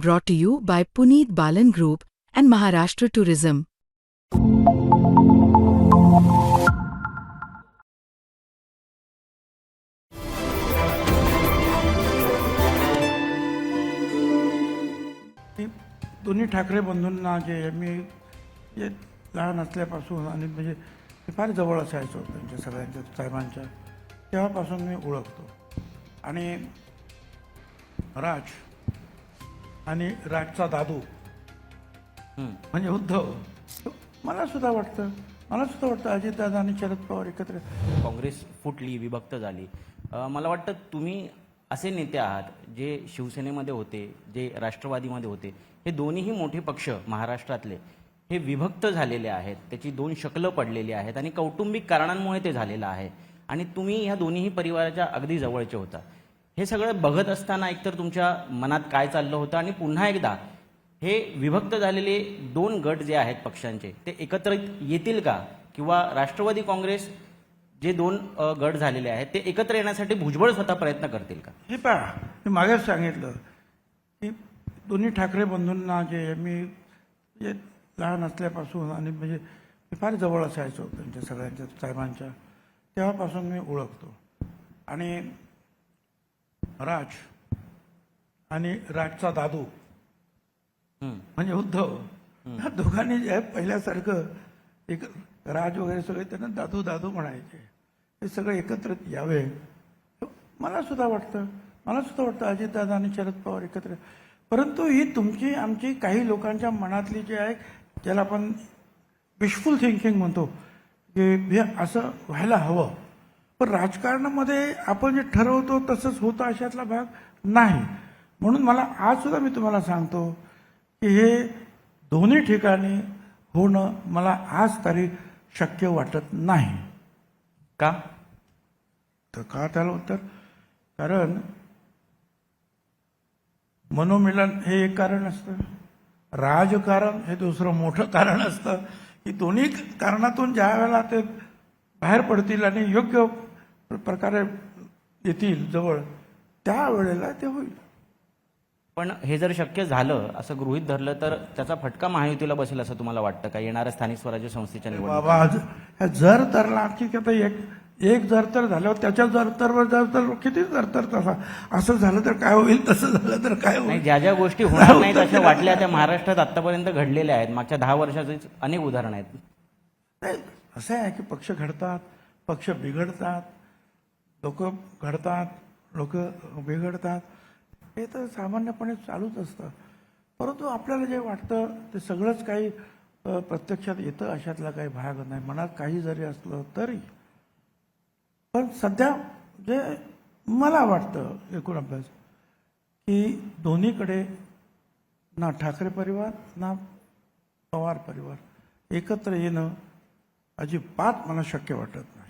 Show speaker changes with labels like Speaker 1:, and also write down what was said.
Speaker 1: brought to you by Puneet Balan Group and Maharashtra Tourism.
Speaker 2: दोन्ही ठाकरे बंधूंना जे मी जे लहान असल्यापासून आणि म्हणजे फार जवळ असायचो त्यांच्या सगळ्यांच्या साहेबांच्या तेव्हापासून मी ओळखतो आणि राज आणि राजचा दादू. म्हणजे उद्धव. मला सुद्धा वाटतं मला सुद्धा वाटतं अजितदादा आणि शरद पवार एकत्र.
Speaker 3: काँग्रेस फुटली विभक्त झाली. मला वाटतं तुम्ही असे नेते आहात जे शिवसेनेमध्ये होते जे राष्ट्रवादीमध्ये होते. हे दोन्हीही मोठे पक्ष महाराष्ट्रातले. हे विभक्त झालेले आहेत त्याची दोन शकलं पडलेली आहेत आणि कौटुंबिक कारणांमुळे ते झालेलं आहे. आणि तुम्ही ह्या दोन्हीही परिवाराच्या अगदी जवळचे होता. हे सगळं बघत असताना एकतर तुमच्या मनात काय चाललं होतं आणि पुन्हा एकदा हे विभक्त झालेले दोन गट जे आहेत पक्षांचे ते एकत्रित येतील का? किंवा राष्ट्रवादी काँग्रेस जे दोन गट झालेले आहेत ते एकत्र येण्यासाठी भुजबळ स्वतः प्रयत्न करतील का?
Speaker 2: हे पहा मी मागेच सांगितलं की दोन्ही ठाकरे बंधूंना जे मी लहान असल्यापासून आणि म्हणजे मी फार जवळ असायचो त्यांच्या सगळ्यांच्या साहेबांच्या तेव्हापासून मी ओळखतो. आणि राज आणि राजचा दादू. म्हणजे उद्धव. ह्या दोघांनी जे आहे पहिल्यासारखं एक राज वगैरे सगळे त्यांना दादू दादू म्हणायचे. हे सगळे एकत्रित यावे. मला सुद्धा वाटतं मला सुद्धा वाटतं अजितदादा आणि शरद पवार एकत्र. परंतु ही तुमची आमची काही लोकांच्या मनातली जी आहे ज्याला आपण विशफुल थिंकिंग म्हणतो की हे असं व्हायला हवं. पण राजकारणामध्ये आपण जे ठरवतो तसंच होतं अशातला भाग नाही. म्हणून मला आज सुद्धा मी तुम्हाला सांगतो की हे दोन्ही ठिकाणी होणं मला आज तरी शक्य वाटत नाही.
Speaker 3: का?
Speaker 2: तर का त्याला उत्तर? कारण मनोमिलन हे एक कारण असतं. राजकारण हे दुसरं मोठं कारण असतं. की दोन्ही कारणातून ज्या वेळेला ते बाहेर पडतील आणि योग्य प्रकारे येतील जवळ त्यावेळेला ते होईल.
Speaker 3: पण हे जर शक्य झालं असं गृहीत धरलं तर त्याचा फटका महायुतीला बसेल असं तुम्हाला वाटतं का? येणाऱ्या स्थानिक स्वराज्य संस्थेच्या
Speaker 2: ह्या जर तरला की आता एक एक जर तर झाल्यावर त्याच्या जर तर जर तर किती जर तर तसा? असं झालं तर काय होईल? तसं झालं तर काय होईल?
Speaker 3: ज्या ज्या गोष्टी होणार नाहीत अशा वाटल्या त्या महाराष्ट्रात आतापर्यंत घडलेल्या आहेत. मागच्या दहा वर्षाचे अनेक उदाहरण आहेत.
Speaker 2: असं आहे की पक्ष घडतात पक्ष बिघडतात लोक घडतात लोक बिघडतात. हे तर सामान्यपणे चालूच असतं. परंतु आपल्याला जे वाटतं ते सगळंच काही प्रत्यक्षात येतं अशातला काही भाग नाही. मनात काही जरी असलं तरी. पण सध्या जे मला वाटतं एकूण अभ्यास की दोन्हीकडे ना ठाकरे परिवार ना पवार परिवार. एकत्र येणं अजिबात मला शक्य वाटत नाही.